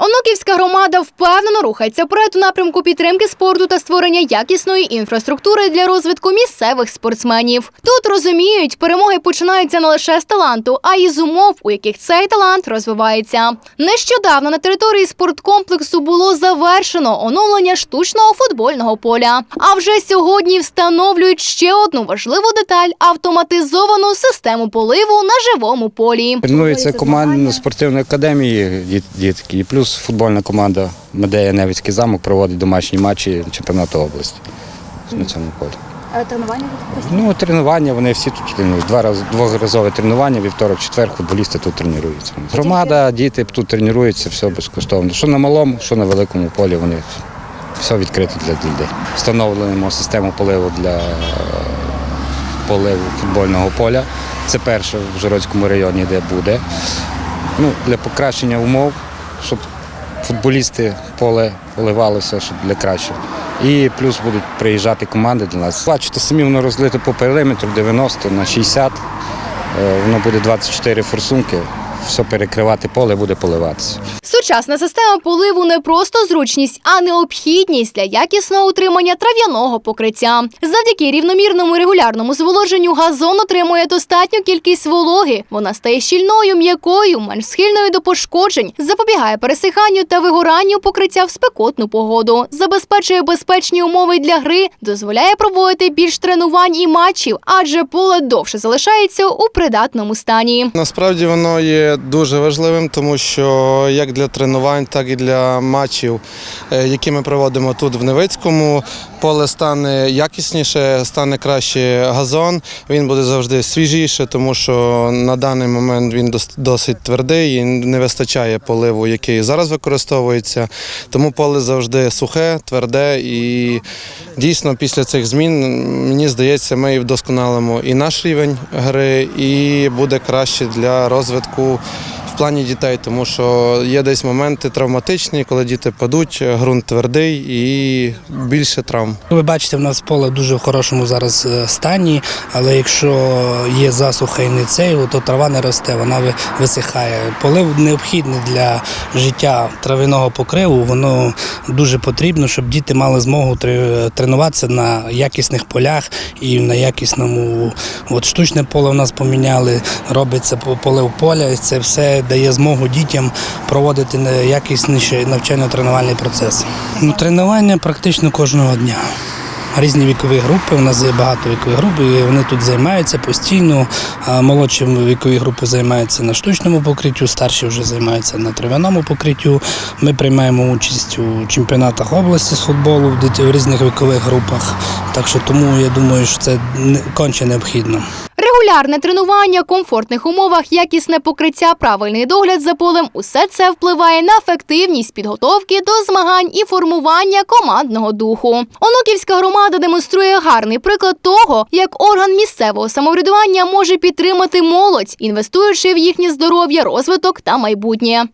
Онуківська громада впевнено рухається вперед у напрямку підтримки спорту та створення якісної інфраструктури для розвитку місцевих спортсменів. Тут розуміють, перемоги починаються не лише з таланту, а й з умов, у яких цей талант розвивається. Нещодавно на території спорткомплексу було завершено оновлення штучного футбольного поля. А вже сьогодні встановлюють ще одну важливу деталь автоматизовану систему поливу на живому полі. Тренується команда спортивної академії дітки. І плюс футбольна команда Медея Невицький замок проводить домашні матчі чемпіонату області на цьому полі. А тренування Ну, тренування, вони всі тут тренують. Два раз дворазове тренування, вівторок, четвер, футболісти тут тренуються. Громада, діти тут тренуються, все безкоштовно. Що на малому, що на великому полі, вони все відкрито для людей. Встановлюємо систему поливу для поливу футбольного поля. Це перше в Жиродському районі, де буде. Ну, для покращення умов, щоб футболісти поле поливалося, щоб для кращого. І плюс будуть приїжджати команди до нас. Бачите, самі воно розлите по периметру 90 на 60. Е, Воно буде 24 форсунки. Все перекривати поле буде поливатися. Сучасна система поливу не просто зручність, а необхідність для якісного утримання трав'яного покриття. Завдяки рівномірному регулярному зволоженню газон отримує достатню кількість вологи. Вона стає щільною, м'якою, менш схильною до пошкоджень, запобігає пересиханню та вигоранню покриття в спекотну погоду, забезпечує безпечні умови для гри, дозволяє проводити більш тренувань і матчів, адже поле довше залишається у придатному стані. Насправді воно є дуже важливим, тому що як для тренувань, так і для матчів, е, які ми проводимо тут в Невицькому, поле стане якісніше, стане краще газон. Він буде завжди свіжіше, тому що на даний момент він дос- досить твердий і не вистачає поливу, який зараз використовується. Тому поле завжди сухе, тверде і дійсно після цих змін мені здається, ми вдосконалимо і наш рівень гри, і буде краще для розвитку. Плані дітей, тому що є десь моменти травматичні, коли діти падуть, ґрунт твердий і більше травм. Ви бачите, в нас поле дуже в хорошому зараз е, стані, але якщо є засуха і не цей, то трава не росте, вона ви- висихає. Полив необхідний для життя травяного покриву. Воно дуже потрібно, щоб діти мали змогу тре- тренуватися на якісних полях і на якісному. От штучне поле в нас поміняли, робиться по- полив поля, і це все дає змогу дітям проводити якісніший навчально-тренувальний процес. Ну, тренування практично кожного дня. Різні вікові групи. У нас є багато вікових груп, і вони тут займаються постійно. Молодші вікові групи займаються на штучному покриттю, старші вже займаються на трав'яному покриттю. Ми приймаємо участь у чемпіонатах області з футболу в різних вікових групах. Так що тому я думаю, що це конче необхідно. Регулярне тренування, комфортних умовах, якісне покриття, правильний догляд за полем усе це впливає на ефективність підготовки до змагань і формування командного духу. Онуківська громада демонструє гарний приклад того, як орган місцевого самоврядування може підтримати молодь, інвестуючи в їхнє здоров'я, розвиток та майбутнє.